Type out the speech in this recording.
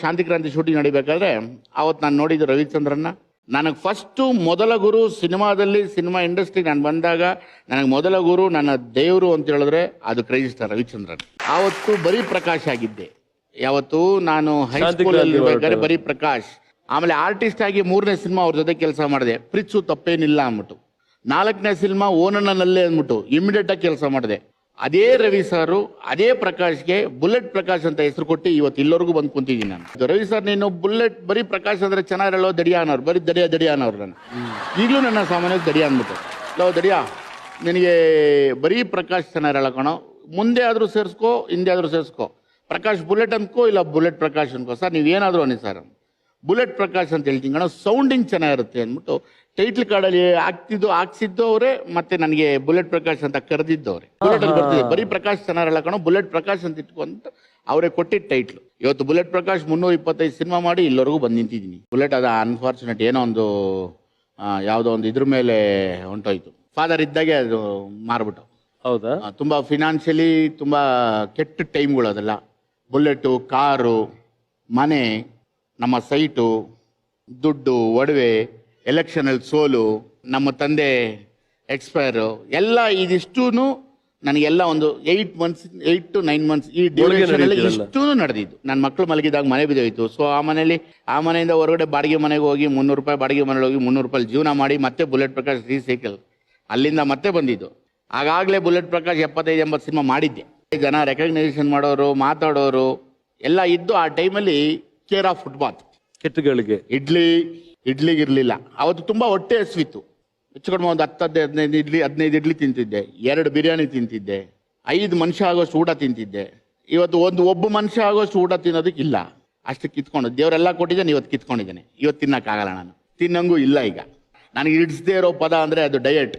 ಶಾಂತಿ ಕ್ರಾಂತಿ ಶೂಟಿಂಗ್ ನಡಿಬೇಕಾದ್ರೆ ಅವತ್ತು ನಾನು ನೋಡಿದ್ದು ರವಿಚಂದ್ರನ್ನ. ನನಗೆ ಫಸ್ಟು ಮೊದಲ ಗುರು ಸಿನಿಮಾದಲ್ಲಿ ಸಿನಿಮಾ ಇಂಡಸ್ಟ್ರಿ ನಾನು ಬಂದಾಗ ನನಗೆ ಮೊದಲ ಗುರು ನನ್ನ ದೇವರು ಅಂತ ಹೇಳಿದ್ರೆ ಅದು ಕ್ರೈಸ್ತ ಸ್ಟಾರ್ ರವಿಚಂದ್ರನ್. ಆವತ್ತು ಬರೀ ಪ್ರಕಾಶ್ ಆಗಿದ್ದೆ. ಯಾವತ್ತು ನಾನು ಹೈಸ್ಕೂಲಲ್ಲಿ ಇರ್ಬೇಕಾದ್ರೆ ಬರೀ ಪ್ರಕಾಶ್. ಆಮೇಲೆ ಆರ್ಟಿಸ್ಟ್ ಆಗಿ ಮೂರನೇ ಸಿನಿಮಾ ಅವ್ರ ಜೊತೆ ಕೆಲಸ ಮಾಡಿದೆ. ಪ್ರಿತ್ಸು ತಪ್ಪೇನಿಲ್ಲ ಅಂದ್ಬಿಟ್ಟು. ನಾಲ್ಕನೇ ಸಿನಿಮಾ ಓನನ್ನಲ್ಲೇ ಅಂದ್ಬಿಟ್ಟು. ಇಮಿಡಿಯೇಟ್ ಆಗಿ ಕೆಲಸ ಮಾಡಿದೆ. ಅದೇ ರವಿ ಸಾರು, ಅದೇ ಪ್ರಕಾಶ್ಗೆ ಬುಲೆಟ್ ಪ್ರಕಾಶ್ ಅಂತ ಹೆಸರು ಕೊಟ್ಟು ಇವತ್ತು ಇಲ್ಲವರೆಗೂ ಬಂದು ಕುಂತಿದ್ದೀನಿ ನಾನು. ರವಿ ಸರ್ ನೀನು ಬುಲೆಟ್, ಬರೀ ಪ್ರಕಾಶ್ ಅಂದ್ರೆ ಚೆನ್ನಾಗಿರಲ್ಲೋ ದಡಿಯ ಅನ್ನೋರು ಬರೀ ದಡಿಯ ದಡಿಯ ಅನ್ನೋರು ನಾನು. ಈಗಲೂ ನನ್ನ ಸಾಮಾನ್ಯ ದಡಿಯ ಅಂದ್ಬಿಟ್ಟು. ಲೋ ದಡಿಯ, ನಿನಗೆ ಬರೀ ಪ್ರಕಾಶ್ ಚೆನ್ನಾಗಿರಲ್ಲ ಕಣೋ. ಮುಂದೆ ಆದರೂ ಸೇರಿಸ್ಕೋ, ಹಿಂದೆ ಆದರೂ ಸೇರಿಸ್ಕೋ. ಪ್ರಕಾಶ್ ಬುಲೆಟ್ ಅನ್ಕೋ, ಇಲ್ಲ ಬುಲೆಟ್ ಪ್ರಕಾಶ್ ಅನ್ಕೋ. ಸರ್ ನೀವೇನಾದರೂ ಅನ್ನಿ ಸರ್. ಬುಲೆಟ್ ಪ್ರಕಾಶ್ ಅಂತ ಹೇಳ್ತೀನಿ. ಕಣ ಸೌಂಡಿಂಗ್ ಚೆನ್ನಾಗಿರುತ್ತೆ ಅಂದ್ಬಿಟ್ಟು ಟೈಟ್ಲ್ ಕಾರ್ಡಲ್ಲಿ ಹಾಕ್ತಿದ್ದು ಹಾಕ್ಸಿದ್ದು ಅವರೇ ಮತ್ತೆ ನನಗೆ ಬುಲೆಟ್ ಪ್ರಕಾಶ್ ಅಂತ ಕರೆದಿದ್ದವ್ರೆ ಬುಲೆಟ್ ಅಲ್ಲಿ ಬರ್ತಿದೆ. ಬರೀ ಪ್ರಕಾಶ್ ಚೆನ್ನಾಗಿರಲ್ಲ ಕಣೋ ಬುಲೆಟ್ ಪ್ರಕಾಶ್ ಅಂತ ಇಟ್ಕೊಂತ ಅವರೇ ಕೊಟ್ಟಿದ್ದ ಟೈಟ್ಲು ಇವತ್ತು ಬುಲೆಟ್ ಪ್ರಕಾಶ್ ಮುನ್ನೂರ ಇಪ್ಪತ್ತೈದು ಸಿನಿಮಾ ಮಾಡಿ ಇಲ್ಲಿವರೆಗೂ ಬಂದು ನಿಂತಿದ್ದೀನಿ. ಬುಲೆಟ್ ಅದು ಅನ್ಫಾರ್ಚುನೇಟ್ ಏನೋ ಒಂದು ಯಾವುದೋ ಒಂದು ಇದ್ರ ಮೇಲೆ ಹೊಂಟೋಯ್ತು ಫಾದರ್ ಇದ್ದಾಗೆ ಅದು ಮಾರ್ಬಿಟ್ಟು. ಹೌದಾ? ತುಂಬ ತುಂಬಾ ಫಿನಾನ್ಷಿಯಲಿ ತುಂಬ ಕೆಟ್ಟ ಟೈಮ್ಗಳು ಅದೆಲ್ಲ ಬುಲೆಟು ಕಾರು ಮನೆ ನಮ್ಮ ಸೈಟು ದುಡ್ಡು ಒಡವೆ ಎಲೆಕ್ಷನಲ್ಲಿ ಸೋಲು ನಮ್ಮ ತಂದೆ ಎಕ್ಸ್ಪೈರು ಎಲ್ಲ ಇದಿಷ್ಟೂ ನನಗೆಲ್ಲ ಒಂದು eight months eight to nine months ಈ ಡ್ಯೂರೇಷನ್ ಅಲ್ಲಿ ನಡೀತಿರಲ್ಲ. ಇಷ್ಟೂ ನಡೆದಿದ್ದು. ನನ್ನ ಮಕ್ಕಳು ಮಲಗಿದಾಗ ಮನೆ ಬಿದ್ದೋಯ್ತು. ಸೊ ಆ ಮನೆಯಲ್ಲಿ ಆ ಮನೆಯಿಂದ ಹೊರಗಡೆ ಬಾಡಿಗೆ ಮನೆಗೆ ಹೋಗಿ ಮುನ್ನೂರು ರೂಪಾಯಿ ಬಾಡಿಗೆ ಮನೆಗೆ ಹೋಗಿ ಮುನ್ನೂರು ರೂಪಾಯಿ ಜೀವನ ಮಾಡಿ ಮತ್ತೆ ಬುಲೆಟ್ ಪ್ರಕಾಶ್ ರೀಸೈಕಲ್ ಅಲ್ಲಿಂದ ಮತ್ತೆ ಬಂದಿದ್ದು. ಆಗಾಗಲೇ ಬುಲೆಟ್ ಪ್ರಕಾಶ್ ಎಪ್ಪತ್ತೈದು ಎಂಬತ್ತು ಸಿನಿಮಾ ಮಾಡಿದ್ದೆ. ಜನ ರೆಕಗ್ನೈಸೇಷನ್ ಮಾಡೋರು ಮಾತಾಡೋರು ಎಲ್ಲ ಇದ್ದು ಆ ಟೈಮಲ್ಲಿ ಕೇರ್ ಆಫ್ ಫುಟ್ಬಾತ್ ಕೆಟ್ಟಗಳಿಗೆ. ಇಡ್ಲಿ ಇರಲಿಲ್ಲ. ಅವತ್ತು ತುಂಬಾ ಹೊಟ್ಟೆ ಹಸಿವಿತ್ತು. ಹೆಚ್ಚು ಕಡಿಮೆ ಒಂದು ಹತ್ತು ಹದಿನೈದು ಹದಿನೈದು ಇಡ್ಲಿ ಹದಿನೈದು ಇಡ್ಲಿ ತಿಂತಿದ್ದೆ. ಎರಡು ಬಿರಿಯಾನಿ ತಿಂತಿದ್ದೆ. ಐದು ಮನುಷ್ಯ ಆಗೋಷ್ಟು ಊಟ ತಿಂತಿದ್ದೆ. ಇವತ್ತು ಒಂದು ಒಬ್ಬ ಮನುಷ್ಯ ಆಗೋಷ್ಟು ಊಟ ತಿನ್ನೋದಕ್ಕೆ ಇಲ್ಲ ಅಷ್ಟು ಕಿತ್ಕೊಂಡು ದೇವರೆಲ್ಲ ಕೊಟ್ಟಿದ್ದಾನೆ ಇವತ್ತು ಕಿತ್ಕೊಂಡಿದ್ದೇನೆ. ಇವತ್ತು ತಿನ್ನಕ್ಕಾಗಲ್ಲ ನಾನು. ತಿನ್ನಂಗೂ ಇಲ್ಲ ಈಗ. ನನಗೆ ಹಿಡಿಸದೇ ಇರೋ ಪದ ಅಂದರೆ ಅದು ಡಯಟ್